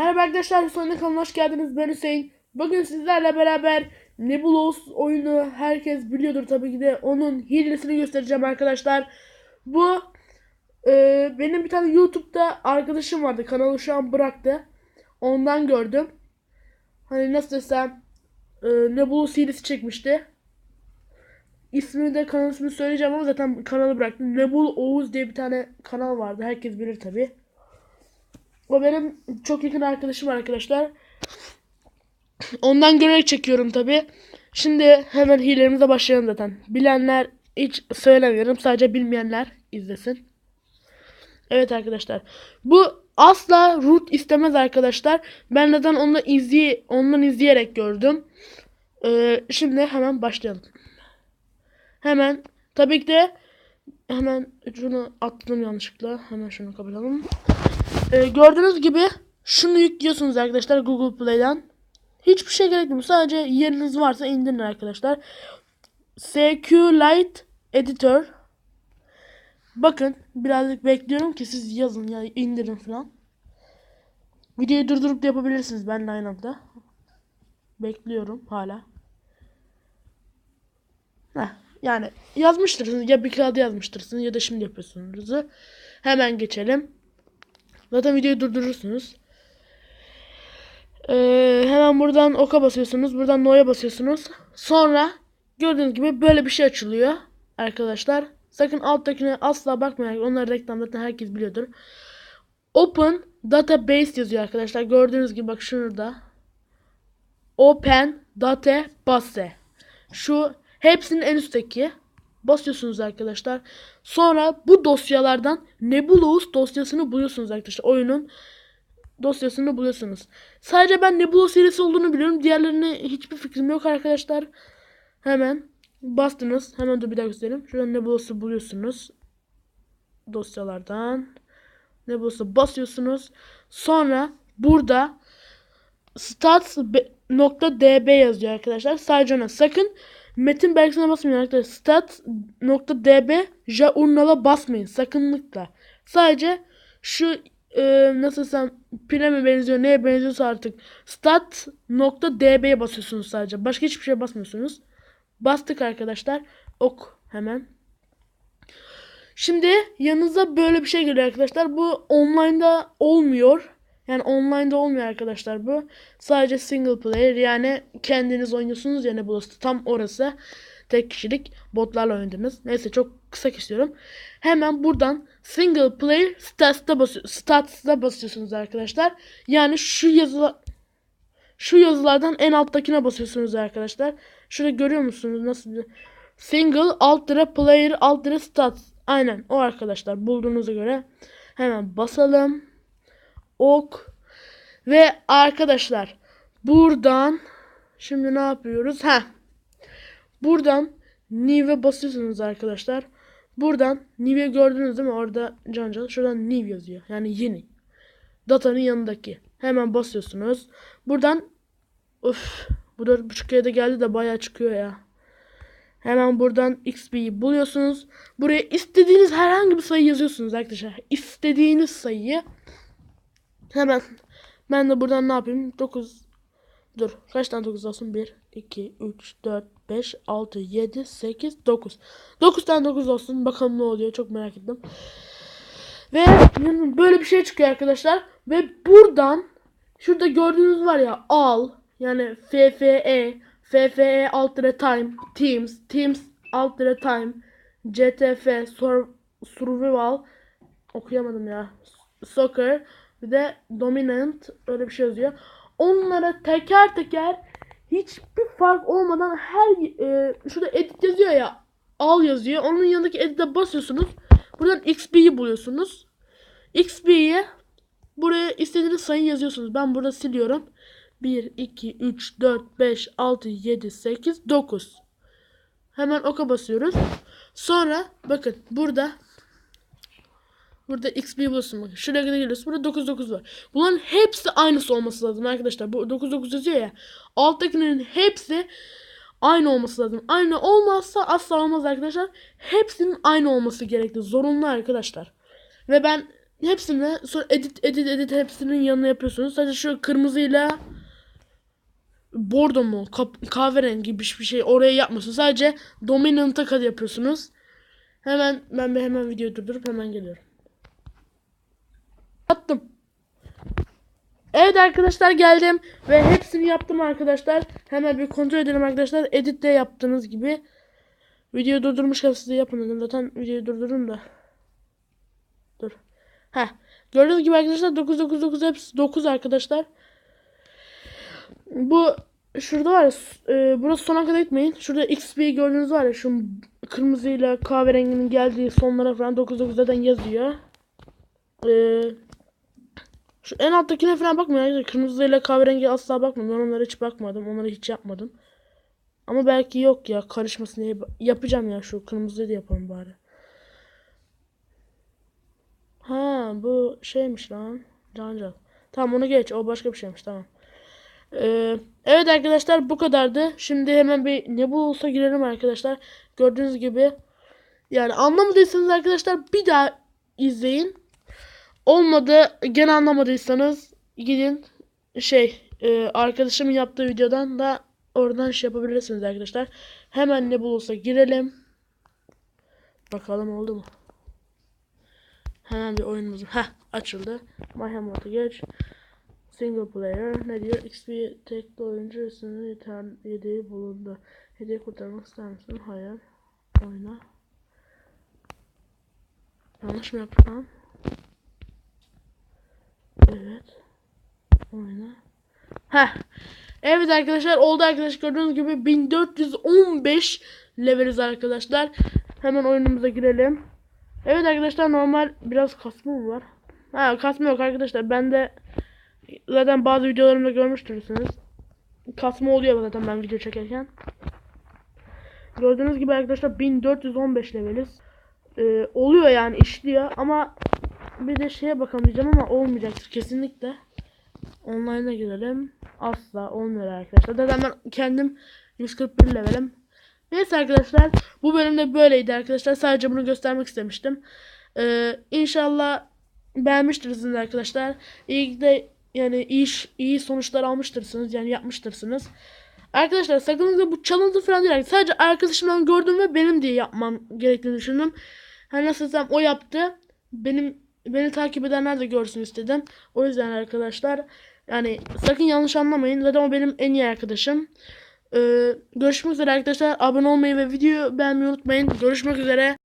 Merhaba arkadaşlar, Sonunda kanalına hoş geldiniz. Ben Hüseyin. Bugün sizlerle beraber Nebulos oyunu herkes biliyordur tabii ki de onun hilesini göstereceğim arkadaşlar. Bu e, benim bir tane YouTube'da arkadaşım vardı. Kanalı şu an bıraktı. Ondan gördüm. Hani nasıl desem e, Nebulos hilesi çekmişti. İsmini de kanal ismini söyleyeceğim ama zaten kanalı bıraktım. Nebul Oğuz diye bir tane kanal vardı. Herkes bilir tabii. O benim çok yakın arkadaşım arkadaşlar. Ondan görerek çekiyorum tabi. Şimdi hemen hilelerimize başlayalım zaten. Bilenler hiç söylemiyorum. Sadece bilmeyenler izlesin. Evet arkadaşlar. Bu asla root istemez arkadaşlar. Ben neden ondan izley ondan izleyerek gördüm. Ee, şimdi hemen başlayalım. Hemen tabii ki de hemen şunu attım yanlışlıkla. Hemen şunu kapatalım. Ee, gördüğünüz gibi şunu yüklüyorsunuz arkadaşlar Google Play'den. Hiçbir şey gerekmiyor. Sadece yeriniz varsa indirin arkadaşlar. SQLite Editor. Bakın birazcık bekliyorum ki siz yazın ya indirin falan. Videoyu durdurup da yapabilirsiniz benimle aynı anda. Bekliyorum hala. Heh, yani yazmıştırsınız ya bir kağıda yazmıştırsınız ya da şimdi yapıyorsunuz. Hemen geçelim. Zaten videoyu durdurursunuz. Ee, hemen buradan oka basıyorsunuz. Buradan no'ya basıyorsunuz. Sonra gördüğünüz gibi böyle bir şey açılıyor. Arkadaşlar. Sakın alttakine asla bakmayın. Onlar reklam zaten herkes biliyordur. Open Database yazıyor arkadaşlar. Gördüğünüz gibi bak şurada. Open Database. Şu hepsinin en üstteki. Basıyorsunuz arkadaşlar. Sonra bu dosyalardan Nebulos dosyasını buluyorsunuz arkadaşlar. Oyunun dosyasını buluyorsunuz. Sadece ben Nebulos serisi olduğunu biliyorum. Diğerlerine hiçbir fikrim yok arkadaşlar. Hemen bastınız. Hemen dur bir daha göstereyim. Şuradan Nebulos'u buluyorsunuz. Dosyalardan. Nebulos'u basıyorsunuz. Sonra burada stats.db yazıyor arkadaşlar. Sadece ona sakın metin belgesine basmayın arkadaşlar. Stat.db journal'a basmayın sakınlıkla. Sadece şu e, nasıl desem pile mi benziyor neye benziyorsa artık stat.db'ye basıyorsunuz sadece. Başka hiçbir şeye basmıyorsunuz. Bastık arkadaşlar. Ok hemen. Şimdi yanınıza böyle bir şey geliyor arkadaşlar. Bu online'da olmuyor. Yani online'da olmuyor arkadaşlar bu. Sadece single player yani kendiniz oynuyorsunuz yani burası tam orası. Tek kişilik botlarla oynadınız. Neyse çok kısa kesiyorum. Hemen buradan single player stats'ta basıyor, stats'ta basıyorsunuz arkadaşlar. Yani şu yazılar şu yazılardan en alttakine basıyorsunuz arkadaşlar. Şurada görüyor musunuz nasıl single alt player alt stats. Aynen o arkadaşlar bulduğunuza göre hemen basalım ok ve arkadaşlar buradan şimdi ne yapıyoruz? Ha. Buradan new'e basıyorsunuz arkadaşlar. Buradan new'e gördünüz değil mi? Orada can can. Şuradan new yazıyor. Yani yeni. Datanın yanındaki. Hemen basıyorsunuz. Buradan Uf, bu 4.5 de geldi de bayağı çıkıyor ya. Hemen buradan XP'yi buluyorsunuz. Buraya istediğiniz herhangi bir sayı yazıyorsunuz arkadaşlar. İstediğiniz sayıyı Hemen ben de buradan ne yapayım? 9 Dur. Kaç tane 9 olsun? 1 2 3 4 5 6 7 8 9. 9 tane 9 olsun. Bakalım ne oluyor. Çok merak ettim. Ve böyle bir şey çıkıyor arkadaşlar. Ve buradan şurada gördüğünüz var ya al yani FFE FFE alt time Teams Teams alt time CTF Survival okuyamadım ya. Soccer bir de dominant öyle bir şey yazıyor. Onlara teker teker hiçbir fark olmadan her e, şurada edit yazıyor ya al yazıyor. Onun yanındaki edit'e basıyorsunuz. Buradan XP'yi buluyorsunuz. XP'yi buraya istediğiniz sayı yazıyorsunuz. Ben burada siliyorum. 1, 2, 3, 4, 5, 6, 7, 8, 9. Hemen oka basıyoruz. Sonra bakın burada Burada XP bulursun bakın. Şuraya kadar geliyorsun. Burada 99 var. Bunların hepsi aynısı olması lazım arkadaşlar. Bu 99 yazıyor ya. Alttakilerin hepsi aynı olması lazım. Aynı olmazsa asla olmaz arkadaşlar. Hepsinin aynı olması gerekli. Zorunlu arkadaşlar. Ve ben hepsini sonra edit edit edit hepsinin yanına yapıyorsunuz. Sadece şu kırmızıyla bordo mu kahverengi bir şey oraya yapmıyorsunuz. Sadece dominant'a kadar yapıyorsunuz. Hemen ben hemen videoyu durdurup hemen geliyorum. Attım. Evet arkadaşlar geldim ve hepsini yaptım arkadaşlar. Hemen bir kontrol edelim arkadaşlar. Editte yaptığınız gibi. Videoyu durdurmuşken siz de yapın dedim. Zaten videoyu durdurun da. Dur. Heh. Gördüğünüz gibi arkadaşlar 999 hepsi 9 arkadaşlar. Bu şurada var e, burası sona kadar gitmeyin. Şurada XP gördüğünüz var ya şu kırmızıyla kahverenginin geldiği sonlara falan 99 zaten yazıyor. Eee şu en alttakine falan bakmayın arkadaşlar. Kırmızıyla kahverengi asla bakmıyorum. Ben onlara hiç bakmadım. Onları hiç yapmadım. Ama belki yok ya karışmasın diye yapacağım ya şu kırmızıyı da yapalım bari. Ha bu şeymiş lan. Cancal. Tamam onu geç. O başka bir şeymiş. Tamam. Ee, evet arkadaşlar bu kadardı. Şimdi hemen bir ne bulursa girelim arkadaşlar. Gördüğünüz gibi yani anlamadıysanız arkadaşlar bir daha izleyin. Olmadı gene anlamadıysanız gidin şey e, arkadaşımın yaptığı videodan da oradan şey yapabilirsiniz arkadaşlar. Hemen ne bulursa girelim. Bakalım oldu mu? Hemen bir oyunumuz Heh açıldı. Mayhem geç. Single player ne diyor? XP tekli oyuncu üstünde yeter yediği bulundu. Hediye kurtarmak ister misin? Hayır. Oyna. Yanlış mı yaptık lan? Evet. Oyna. Heh. Evet arkadaşlar oldu arkadaşlar gördüğünüz gibi 1415 leveliz arkadaşlar. Hemen oyunumuza girelim. Evet arkadaşlar normal biraz kasma mı var? Ha kasma yok arkadaşlar. Ben de zaten bazı videolarımda görmüştürsünüz. Kasma oluyor zaten ben video çekerken. Gördüğünüz gibi arkadaşlar 1415 leveliz. Ee, oluyor yani işliyor ama bir de şeye bakalım diyeceğim ama olmayacaktır kesinlikle. Online'a girelim. Asla olmuyor arkadaşlar. Zaten ben kendim 141 levelim. Neyse arkadaşlar bu bölümde böyleydi arkadaşlar. Sadece bunu göstermek istemiştim. Ee, inşallah beğenmiştirsiniz arkadaşlar. İyi de yani iş- iyi sonuçlar almıştırsınız. Yani yapmıştırsınız. Arkadaşlar sakınızda bu challenge falan değil. Sadece arkadaşımdan gördüm ve benim diye yapmam gerektiğini düşündüm. Hani nasıl desem o yaptı. Benim beni takip edenler de görsün istedim. O yüzden arkadaşlar yani sakın yanlış anlamayın. Zaten o benim en iyi arkadaşım. Ee, görüşmek üzere arkadaşlar. Abone olmayı ve videoyu beğenmeyi unutmayın. Görüşmek üzere.